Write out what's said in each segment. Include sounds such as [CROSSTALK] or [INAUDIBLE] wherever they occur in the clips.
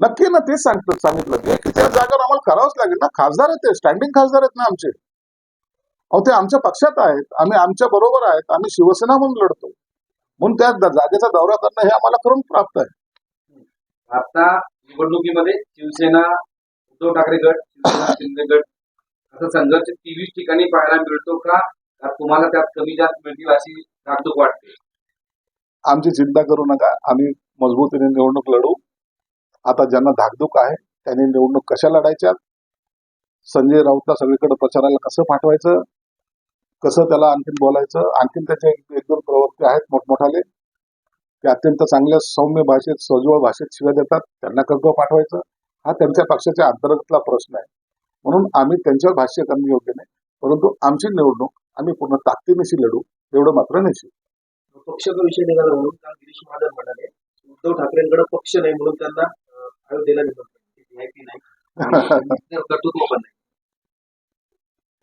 नक्की ना तेच सांगतो सांगितलं ते. की त्या जागेवर आम्हाला करावंच लागेल ना. खासदार आहेत ते स्टँडिंग खासदार आहेत ना आमचे. अहो ते आमच्या पक्षात आहेत. आम्ही आमच्या बरोबर आहेत. आम्ही शिवसेना म्हणून लढतो. म्हणून त्या जागेचा दौरा करणं हे आम्हाला करून प्राप्त आहे. आता निवडणुकीमध्ये शिवसेना उद्धव ठाकरे गट शिवसेना शिंदे गट असं संघर्ष तेवीस ठिकाणी पाहायला मिळतो का? का तुम्हाला त्यात कमी जास्त मिळतील अशी धाकधूक वाटते. आमची चिंता करू नका. आम्ही मजबूतीने निवडणूक लढू. आता ज्यांना धाकधूक आहे त्यांनी निवडणूक कशा लढायच्या? संजय राऊतला सगळीकडे प्रचाराला कसं पाठवायचं? कसं त्याला आणखीन बोलायचं? आणखीन त्याचे एक दोन प्रवक्ते आहेत मोठमोठाले. ते अत्यंत चांगल्या सौम्य भाषेत सजवळ भाषेत शिव्या देतात. त्यांना कसं पाठवायचं. हा त्यांच्या पक्षाच्या अंतर्गतला प्रश्न आहे. म्हणून आम्ही त्यांच्यावर भाष्य करणं योग्य नाही. परंतु आमची निवडणूक आम्ही पूर्ण ताकदीनिशी लढू एवढं मात्र निश्चित. पक्षाचा विषय निघाला म्हणून काल गिरीश महाजन म्हणाले उद्धव ठाकरेंकडे पक्ष नाही म्हणून त्यांना अयोध्येला निमंत्रण नाही कर्तृत्व पण नाही.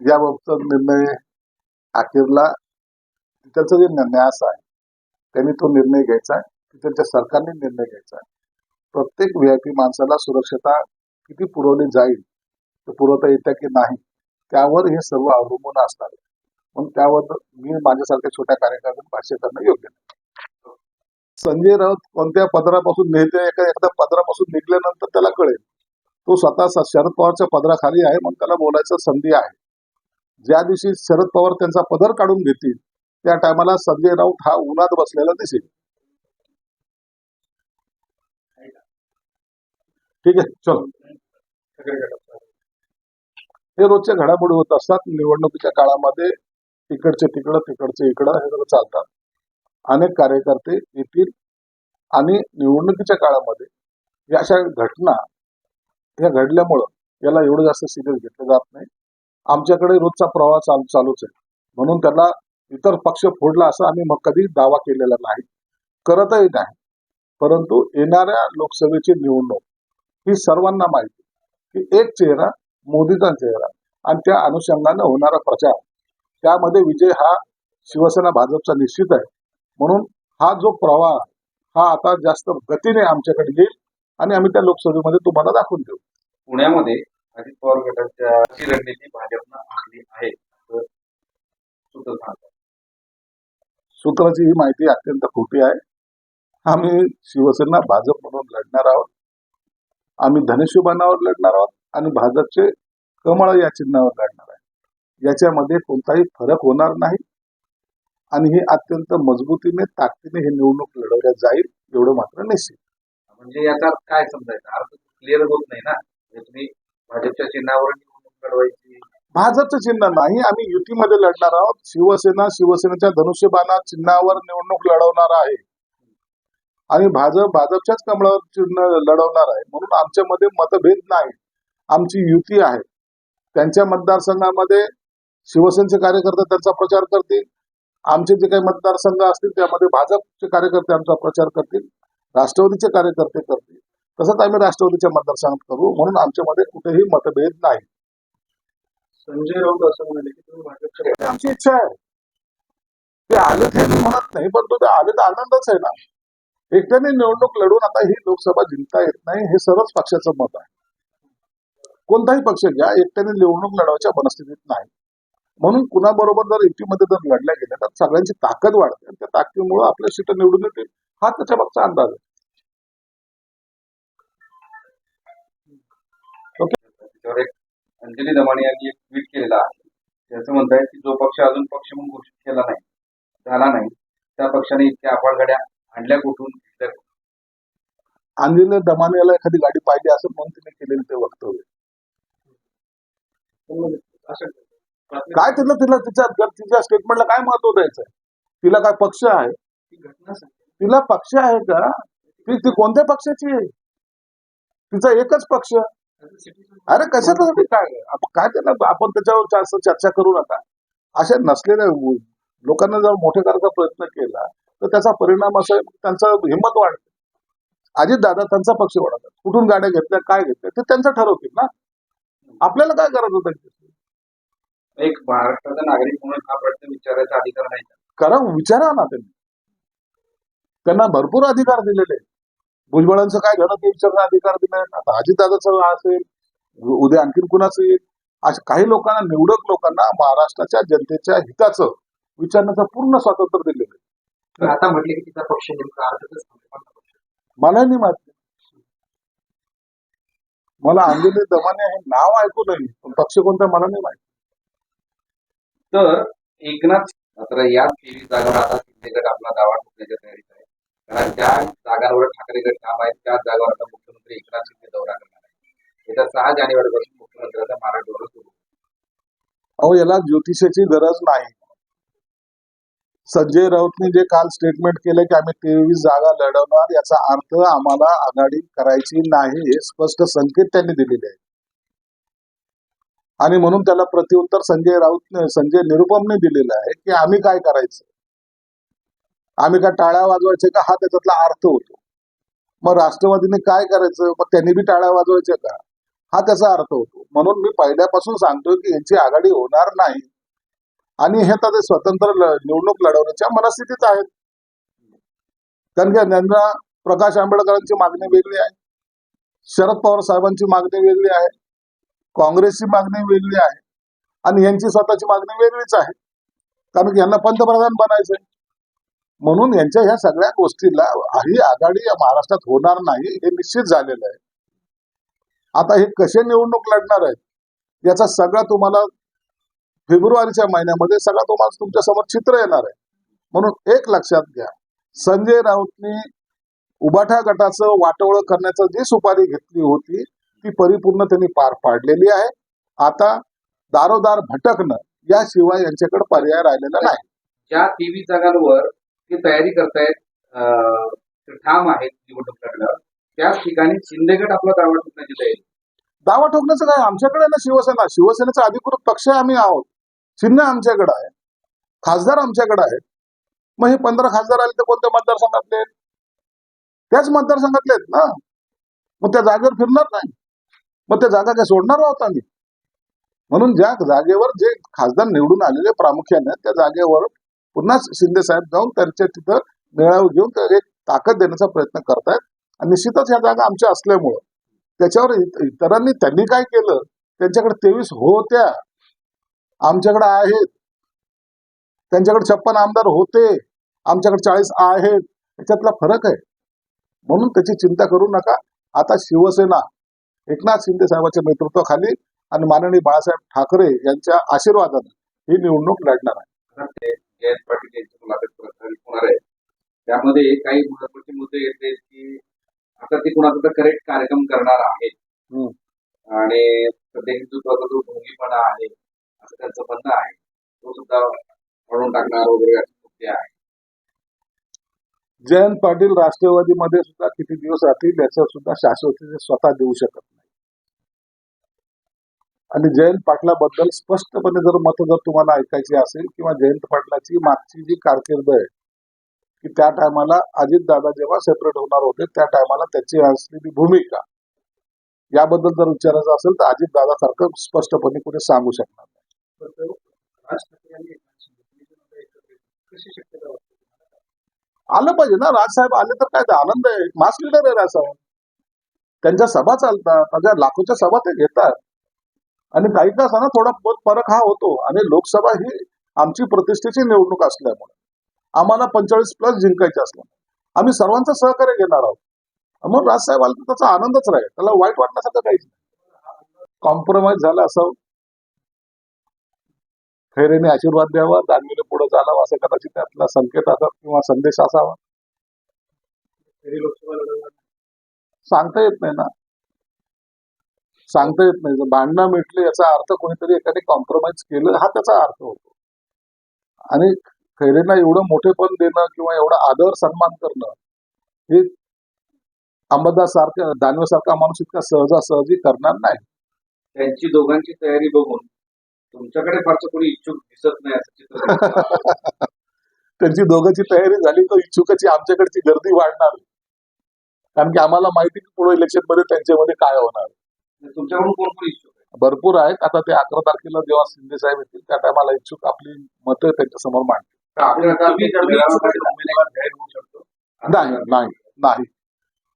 याबाबतचा निर्णय अखेरला त्याचा जे न्यास आहे त्यांनी तो निर्णय घ्यायचा आहे. की त्यांच्या सरकारने निर्णय घ्यायचा आहे. प्रत्येक व्हीआयपी माणसाला सुरक्षता किती पुरवली जाईल ते पुरवता येत्या की नाही त्यावर हे सर्व अवलंबून असणार म्हणून त्यावर मी माझ्यासारख्या छोट्या कार्यकर्त्यांना भाष्य करणं योग्य नाही. संजय राऊत कोणत्या पदरापासून नेते एका पदरापासून निघल्यानंतर त्याला कळेल. तो स्वतः शरद पवारच्या पदराखाली आहे म्हणून त्याला बोलायचं संधी आहे. ज्या दिवशी शरद पवार त्यांचा पदर काढून घेतील त्या टायमाला संजय राऊत हा उन्हात बसलेला दिसेल. ठीक आहे चल. हे रोजच्या घडामोडी होत असतात. निवडणुकीच्या काळामध्ये तिकडचे तिकडं तिकडचे इकडं हे सगळं चालतात. अनेक कार्यकर्ते येतील. आणि निवडणुकीच्या काळामध्ये या अशा घटना या घडल्यामुळं याला एवढं जास्त सिरियस घेतलं जात नाही. आमच्याकडे रोजचा प्रवाह चालू चालूच आहे. म्हणून त्याला इतर पक्ष फोडला असं आम्ही मग कधी दावा केलेला नाही. करतही नाही. परंतु येणाऱ्या लोकसभेची निवडणूक ही सर्वांना माहिती की एक चेहरा मोदीचा चेहरा आणि त्या अनुषंगानं होणारा प्रचार. त्यामध्ये विजय हा शिवसेना भाजपचा निश्चित आहे. म्हणून हा जो प्रवाह हा आता जास्त गतीने आमच्याकडे येईल आणि आम्ही त्या लोकसभेमध्ये तुम्हाला दाखवून देऊ. पुण्यामध्ये अजित पवार गटाच्या रणनीती भाजपनं आखली आहे. सूत्राची ही माहिती अत्यंत खोटी आहे. आम्ही शिवसेना भाजप म्हणून लढणार आहोत. आम्ही धनुष्यबाणावर लढणार आहोत आणि भाजपचे कमळ या चिन्हावर लढणार आहे. याच्यामध्ये कोणताही फरक होणार नाही. आणि हे अत्यंत मजबूतीने ताकदीने हे निवडणूक लढवल्या जाईल एवढं मात्र निश्चित. म्हणजे याचा अर्थ काय समजायचा? अर्थ क्लिअर होत नाही ना? म्हणजे तुम्ही भाजपच्या चिन्हावर निवडणूक लढवायची. भाजपचं चिन्ह नाही. आम्ही युतीमध्ये लढणार आहोत. शिवसेना शिवसेनेच्या धनुष्यबाणा चिन्हावर निवडणूक लढवणार आहे. आणि भाजप भाजपच्याच कमळावर चिन्ह लढवणार आहे. म्हणून आमच्यामध्ये मतभेद नाही. आमची युती आहे. त्यांच्या मतदारसंघामध्ये शिवसेनेचे कार्यकर्ते त्यांचा प्रचार करतील. आमचे जे काही मतदारसंघ असतील त्यामध्ये भाजपचे कार्यकर्ते आमचा प्रचार करतील राष्ट्रवादीचे कार्यकर्ते करतील. तसंच आम्ही राष्ट्रवादीच्या मतदारसंघात करू म्हणून आमच्यामध्ये कुठेही मतभेद नाही. संजय राऊत असं म्हणाले की तुम्ही भाजपच्या आमची इच्छा आहे. ते आले हे मी म्हणत नाही पण तो ते आले तर आनंदच आहे ना. एकट्याने निवडणूक लढून आता ही लोकसभा जिंकता येत नाही हे सर्वच पक्षाचं मत आहे. कोणताही पक्ष घ्या एकट्याने निवडणूक लढवायच्या मनस्थितीत नाही. म्हणून कुणाबरोबर जर युतीमध्ये जर लढल्या गेल्या तर सगळ्यांची ताकद वाढते आणि त्या ताकदीमुळे आपल्या सीट निवडून येतील. हा त्याच्या मागचा अंदाज आहे. अंजली दमाने यांनी एक ट्विट केलेला आहे. त्याचं म्हणत आहे की जो पक्ष अजून पक्ष म्हणून घोषित केला नाही झाला नाही त्या पक्षाने इतक्या आपाडगाड्या आणल्या कुठून? घेतल्या कुठून? अंजली दमाने याला एखादी गाडी पाहिजे असं म्हणून तिने केलेलं ते वक्तव्य असं काय तिला तिला तिच्या तिच्या स्टेटमेंटला काय महत्त्व द्यायचं तिला काय पक्ष आहे? तिला पक्ष आहे का? ती ती कोणत्या पक्षाची आहे? तिचा एकच पक्ष. अरे कशासाठी काय काय त्याला आपण त्याच्यावर जास्त चर्चा करू नका. अशा नसलेल्या लोकांना जर मोठे करायचा प्रयत्न केला तर त्याचा परिणाम असा त्यांचा हिंमत वाढते. अजित दादा त्यांचा पक्ष वाढतात कुठून गाड्या घेतल्या काय घेतल्या ते त्यांचं ठरवतील ना. आपल्याला काय करायचं त्यांच्याशी एक महाराष्ट्राचा नागरिक म्हणून हा प्रश्न विचारायचा अधिकार नाही? करा विचारा ना त्यांनी त्यांना भरपूर अधिकार दिलेले. भुजबळांचं काय झालं ते विचारण्याचा अधिकार दिलाय आता अजितदादाचं असेल उद्या आणखीन कुणाचं येईल अशा काही लोकांना निवडक लोकांना महाराष्ट्राच्या जनतेच्या हिताचं विचारण्याचं पूर्ण स्वातंत्र्य दिलेलं आहे. आता म्हटले की तिचा पक्ष नेमका अर्थातच? मला नाही माहिती. मला अंजली दमाने हे नाव ऐकू नाही. पण पक्ष कोणता मला नाही माहिती. तर एकनाथ मात्र या तेवीस जागावर आता शिंदे गट आपला दावा ठोकण्याच्या तयारीत आहे. कारण ज्या जागांवर ठाकरे गट ठाम आहे त्याच जागावर आता मुख्यमंत्री एकनाथ शिंदे दौरा करणार आहे येत्या सहा जानेवारीपासून मुख्यमंत्र्यांचा महाराष्ट्र दौरा सुरू अहो याला ज्योतिषाची गरज नाही. संजय राऊतने जे काल स्टेटमेंट केलं की आम्ही तेवीस जागा लढवणार याचा अर्थ आम्हाला आघाडी करायची नाही हे स्पष्ट संकेत त्यांनी दिलेले आहेत. आणि म्हणून त्याला प्रत्युत्तर संजय राऊत संजय निरुपमने दिलेलं आहे की आम्ही काय करायचं? आम्ही काय टाळ्या वाजवायचे का? हा त्याच्यातला अर्थ होतो. मग राष्ट्रवादीने काय करायचं? मग त्यांनी बी टाळ्या वाजवायच्या का? हा त्याचा अर्थ होतो. म्हणून मी पहिल्यापासून सांगतोय की यांची आघाडी होणार नाही. आणि हे तर ते स्वतंत्र निवडणूक लढवण्याच्या मनस्थितीत आहेत. कारण की त्यांना प्रकाश आंबेडकरांची मागणी वेगळी आहे. शरद पवार साहेबांची मागणी वेगळी आहे. काँग्रेसची मागणी वेगळी आहे आणि यांची स्वतःची मागणी वेगळीच आहे. कारण की यांना पंतप्रधान बनायचंय. म्हणून यांच्या ह्या सगळ्या गोष्टीला ही आघाडी या महाराष्ट्रात होणार नाही हे निश्चित झालेलं आहे. आता हे कसे निवडणूक लढणार आहेत याचा सगळा तुम्हाला फेब्रुवारीच्या महिन्यामध्ये सगळा तुम्हाला तुमच्यासमोर चित्र येणार आहे. म्हणून एक लक्षात घ्या संजय राऊतनी उबाठा गटाचं वाटोळ करण्याचं जी सुपारी घेतली होती ती परिपूर्ण त्यांनी पार पाडलेली आहे. आता दारोदार भटकणं याशिवाय यांच्याकडे पर्याय राहिलेला नाही. ज्या तेवीस जागांवर ते तयारी करतायत ठाम आहेत निवडणूक लढल्यावर त्याच ठिकाणी शिंदे गट आपला दावा ठोकण्याची तयारी दावा ठोकण्याचं काय? आमच्याकडे ना शिवसेना शिवसेनेचा अधिकृत पक्ष आम्ही आहोत. चिन्ह आमच्याकडे आहे. खासदार आमच्याकडे आहेत. मग हे पंधरा खासदार आले तर कोणत्या मतदारसंघातले आहेत? त्याच मतदारसंघातले आहेत ना? मग त्या जागेवर फिरणार नाही. मग त्या जागा काय सोडणार आहोत आम्ही? म्हणून ज्या जागेवर जे खासदार निवडून आलेले प्रामुख्याने त्या जागेवर पुन्हा शिंदे साहेब जाऊन त्यांच्या तिथं मेळावे घेऊन एक ताकद देण्याचा प्रयत्न करतायत. आणि निश्चितच ह्या जागा आमच्या असल्यामुळं त्याच्यावर इतरांनी त्यांनी काय केलं? त्यांच्याकडे तेवीस होत्या. आमच्याकडे आहेत. त्यांच्याकडे छप्पन आमदार होते. आमच्याकडे चाळीस आहेत. याच्यातला फरक आहे. म्हणून त्याची चिंता करू नका. आता शिवसेना एकनाथ शिंदे साहेबांच्या नेतृत्वाखाली आणि माननीय बाळासाहेब ठाकरे यांच्या आशीर्वादाने ही निवडणूक लढणार आहे. जयंत पाटील यांची मुलाखत प्रसारित होणार आहे त्यामध्ये काही महत्त्वाचे मुद्दे येते की आता ते कुणाचा तर करेक्ट कार्यक्रम करणार आहेत. आणि सध्या हिंदुत्वाचा जो ढोंगीपणा आहे असं त्यांचं म्हणणं आहे. तो सुद्धा काढून टाकणार वगैरे असे मुद्दे आहेत. जयंत पाटील राष्ट्रवादीमध्ये सुद्धा किती दिवस राहतील याचा सुद्धा शाश्वती स्वतः देऊ शकत नाही. आणि जयंत पाटलाबद्दल स्पष्टपणे जर मत जर तुम्हाला ऐकायची असेल किंवा जयंत पाटलाची मागची जी कारकीर्द आहे की त्या टायमाला अजितदादा जेव्हा सेपरेट होणार होते त्या टायमाला त्याची असलेली भूमिका याबद्दल जर विचारायचं असेल तर अजितदादा सारखं स्पष्टपणे कुठे सांगू शकणार नाही. आलं पाहिजे ना. राजसाहेब आले तर काय आनंद आहे. मास लिडर आहे राजसाहेब त्यांच्या सभा चालतात. त्यांच्या लाखोच्या सभा ते घेतात. आणि काही का असताना थोडा फरक हा होतो. आणि लोकसभा ही आमची प्रतिष्ठेची निवडणूक असल्यामुळे. आम्हाला पंचेचाळीस प्लस जिंकायचे असल्यामुळे. आम्ही सर्वांचं सहकार्य घेणार आहोत. मग राजसाहेब आले तर त्याचा आनंदच राहील. त्याला वाईट वाटण्यासारखं काहीच नाही. कॉम्प्रोमाइज झालं असं खैरेने आशीर्वाद द्यावा दानवीने पुढे चालावं असं कदाचित त्यातला संकेत असा किंवा संदेश असावा. सांगता येत नाही ना. सांगता येत नाही. भांडणं मिटले याचा अर्थ कोणीतरी एकाने कॉम्प्रोमाइज केलं हा त्याचा अर्थ होतो. आणि खैरेंना एवढं मोठेपण देणं किंवा एवढा आदर सन्मान करणं हे अंबादास सारखा दानवे सारखा माणूस इतका सहजासहजी करणार नाही. त्यांची दोघांची तयारी बघून तुमच्याकडे फारसं कोणी इच्छुक दिसत नाही असं चित्र [LAUGHS] त्यांची दोघांची तयारी झाली तर इच्छुकाची आमच्याकडची गर्दी वाढणार कारण की आम्हाला माहिती की पुढे इलेक्शनमध्ये त्यांच्यामध्ये काय होणार तुमच्याकडून कोण कोण इच्छुक आहे? भरपूर आहेत. आता ते अकरा तारखेला जेव्हा शिंदे साहेब येतील त्या टायमाला इच्छुक आपली मतं त्यांच्यासमोर मांडतील नाही नाही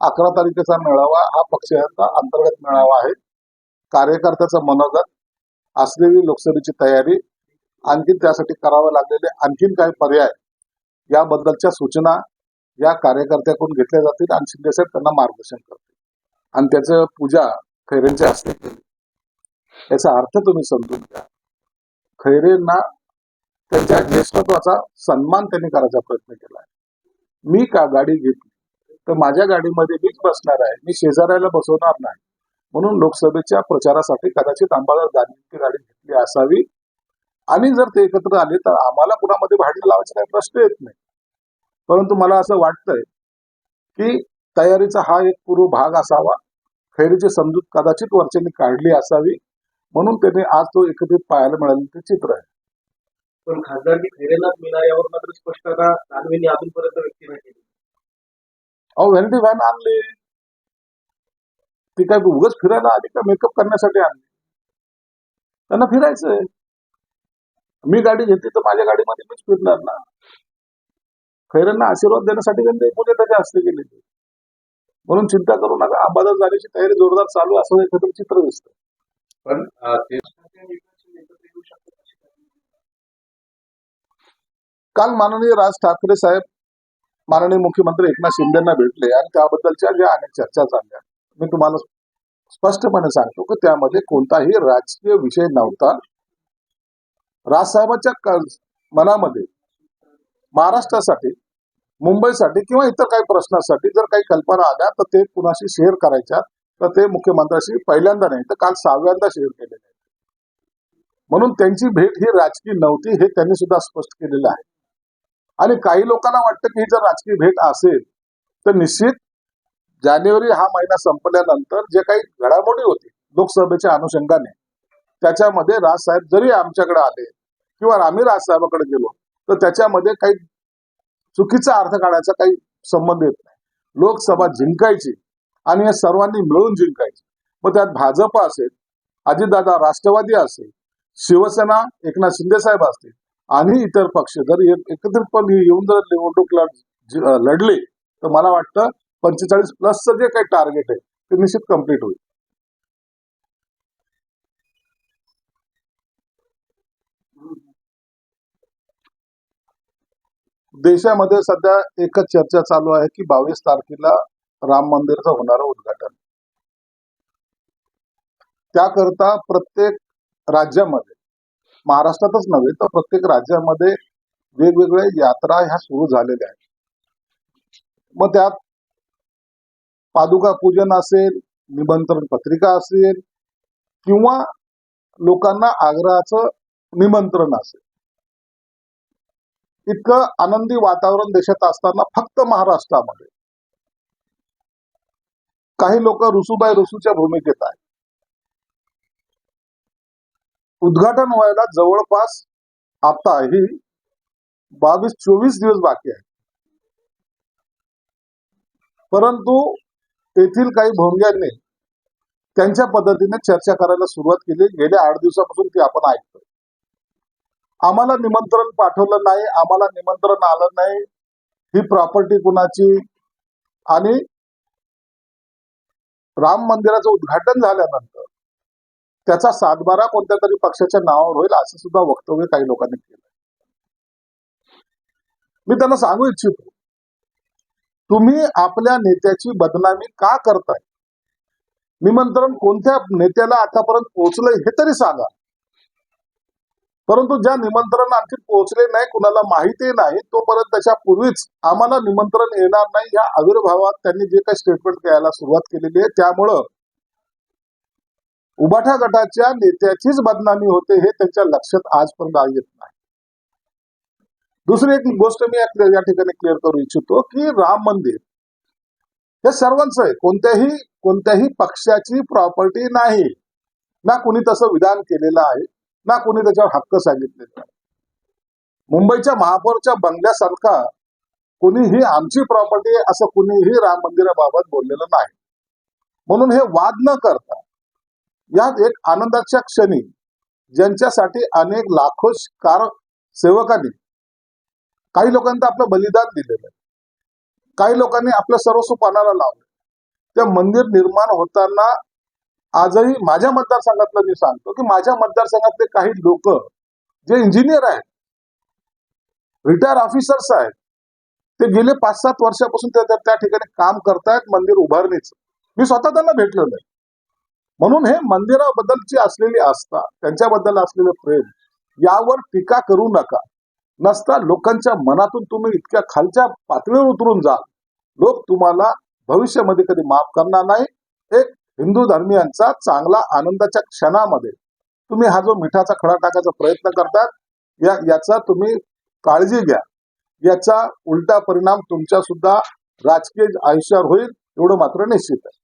अकरा तारखेचा मेळावा हा पक्षाचा अंतर्गत मेळावा आहे. कार्यकर्त्याचं मनोगत असलेली लोकसभेची तयारी आणखी त्यासाठी करावे लागलेले आणखीन काही पर्याय याबद्दलच्या सूचना या कार्यकर्त्याकडून घेतल्या जातील आणि शिंदेसाहेब त्यांना मार्गदर्शन करतील. आणि त्याचं पूजा खैरेंच्या हस्ते केली याचा अर्थ तुम्ही समजून घ्या. खैरेंना त्यांच्या ज्येष्ठत्वाचा सन्मान त्यांनी करायचा प्रयत्न केला मी का गाडी घेतली? तर माझ्या गाडीमध्ये मीच बसणार आहे. मी शेजाऱ्याला बसवणार नाही. म्हणून लोकसभेच्या प्रचारासाठी कदाचित अंबादास दानवेंची गाडी घेतली असावी. आणि जर ते एकत्र आले तर आम्हाला कुणामध्ये भांडण लावायचा काही प्रश्न येत नाही. परंतु मला असं वाटतंय की तयारीचा हा एक पूर्व भाग असावा. खैरीची समजूत कदाचित वरच्यांनी काढली असावी. म्हणून त्यांनी आज तो एकत्रित पाहायला मिळाले ते चित्र आहे. पण खासदारकी खैरेंनाच मिळणार यावर मात्र स्पष्टता दानवेंनी अजूनपर्यंत व्यक्त नाही केली. अहो व्हॅनिटी व्हॅन आणली. ती काय उगच फिरायला आली का मेकअप करण्यासाठी आणली? त्यांना फिरायचंय. मी गाडी घेतली तर माझ्या गाडीमध्ये मीच फिरणार ना. खैरांना आशीर्वाद देण्यासाठी त्यांनी पूजा त्याच्या हस्ते केली म्हणून चिंता करू नका अंबादास जाण्याची तयारी जोरदार चालू असं एखादं चित्र दिसतं पण ते काल माननीय राज ठाकरे साहेब माननीय मुख्यमंत्री एकनाथ शिंदेना भेटले आणि त्याबद्दलच्या ज्या अनेक चर्चा झाल्या मी तुम्हाला स्पष्टपणे सांगतो की त्यामध्ये कोणताही राजकीय विषय नव्हता. राजसाहेबांच्या मनामध्ये महाराष्ट्रासाठी मुंबईसाठी किंवा इतर काही प्रश्नासाठी जर काही कल्पना आल्या तर ते कुणाशी शेअर करायच्या. तर ते मुख्यमंत्र्यांशी पहिल्यांदा नाही तर काल सहाव्यांदा शेअर केलेले आहे म्हणून त्यांची भेट ही राजकीय नव्हती हे त्यांनी सुद्धा स्पष्ट केलेलं आहे. आणि काही लोकांना वाटतं की ही जर राजकीय भेट असेल तर निश्चित जानेवारी हा महिना संपल्यानंतर जे काही घडामोडी होती लोकसभेच्या अनुषंगाने त्याच्यामध्ये राजसाहेब जरी आमच्याकडे आले किंवा आम्ही राजसाहेबाकडे गेलो तर त्याच्यामध्ये काही चुकीचा अर्थ काढायचा काही संबंध येत नाही. लोकसभा जिंकायची आणि हे सर्वांनी मिळून जिंकायची. मग त्यात भाजप असेल अजितदादा राष्ट्रवादी असेल शिवसेना एकनाथ शिंदे साहेब असतील आणि इतर पक्ष जर एकत्रितपणे येऊन जर निवडणूक लढले तर मला वाटतं पंचेचाळीस प्लसचं जे काही टार्गेट आहे ते निश्चित कंप्लीट होईल. देशामध्ये सध्या एकच चर्चा चालू आहे की बावीस तारखेला राम मंदिरचं होणारं उद्घाटन. त्याकरता प्रत्येक राज्यामध्ये महाराष्ट्रातच नव्हे तर प्रत्येक राज्यामध्ये वेगवेगळ्या यात्रा ह्या सुरू झालेल्या आहेत. मग त्यात पादुका पूजन असेल निमंत्रण पत्रिका असेल किंवा लोकांना आग्रहाचं निमंत्रण असेल. इतकं आनंदी वातावरण देशात असताना फक्त महाराष्ट्रामध्ये. काही लोक रुसूबाई रुसूच्या भूमिकेत आहेत. उद्घाटन व्हायला जवळपास आता ही बावीस चोवीस दिवस बाकी आहे परंतु तेथील काही भोंग्यांनी त्यांच्या पद्धतीने चर्चा करायला सुरुवात केली. गेल्या आठ दिवसापासून ती आपण ऐकतोय. आम्हाला निमंत्रण पाठवलं नाही आम्हाला निमंत्रण आलं नाही. ही प्रॉपर्टी कुणाची? आणि राम मंदिराचं उद्घाटन झाल्यानंतर त्याचा सातबारा कोणत्या तरी पक्षाच्या नावावर होईल असं सुद्धा वक्तव्य काही लोकांनी केलं मी त्यांना सांगू इच्छितो. तुम्ही आपल्या नेत्याची बदनामी का करताय? निमंत्रण कोणत्या नेत्याला आतापर्यंत पोहोचलंय हे तरी सांगा. परंतु ज्या निमंत्रण आणखी पोहोचले नाही कुणाला माहिती नाही तोपर्यंत त्याच्या पूर्वीच आम्हाला निमंत्रण येणार नाही या आविर्भावात त्यांनी जे काही स्टेटमेंट द्यायला सुरुवात केलेली आहे त्यामुळं उबाठा गटाच्या नेत्याचीच बदनामी होते हे त्यांच्या लक्षात आजपर्यंत येत नाही. दुसरी एक गोष्ट मी या ठिकाणी क्लिअर करू इच्छितो की राम मंदिर हे सर्वांचं आहे. कोणत्याही कोणत्याही पक्षाची प्रॉपर्टी नाही. ना कुणी तसं विधान केलेलं आहे ना कुणी त्याच्यावर हक्क सांगितलेला आहे. मुंबईच्या महापौरच्या बंगल्यासारखा कुणीही आमची प्रॉपर्टी असं कुणीही राम मंदिराबाबत बोललेलं नाही. म्हणून हे वाद न करता यात एक आनंदाच्या क्षणी ज्यांच्यासाठी अनेक लाखो कार सेवकांनी काही लोकांनी तर आपलं बलिदान दिलेलं आहे. काही लोकांनी आपलं सर्वस्व पानाला लावलं ते मंदिर निर्माण होताना आजही माझ्या मतदारसंघातलं मी सांगतो की माझ्या मतदारसंघातले काही लोक जे इंजिनियर आहेत रिटायर ऑफिसर्स आहेत ते गेले पाच सात वर्षापासून ते त्या- ठिकाणी काम करतायत मंदिर उभारणीचं. मी स्वतः त्यांना भेटलेलो आहे. म्हणून हे मंदिराबद्दलची असलेली आस्था त्यांच्याबद्दल असलेले प्रेम यावर टीका करू नका. नसता लोकांच्या मनातून तुम्ही इतक्या खालच्या पातळीवर उतरून जाल लोक तुम्हाला भविष्यामध्ये कधी माफ करणार नाही. एक हिंदू धर्मियांचा चांगला आनंदाच्या क्षणामध्ये तुम्ही हा जो मिठाचा खडा टाकायचा प्रयत्न करतात या याचा तुम्ही काळजी घ्या. याचा उलटा परिणाम तुमच्या सुद्धा राजकीय आयुष्यावर होईल एवढं मात्र निश्चित आहे.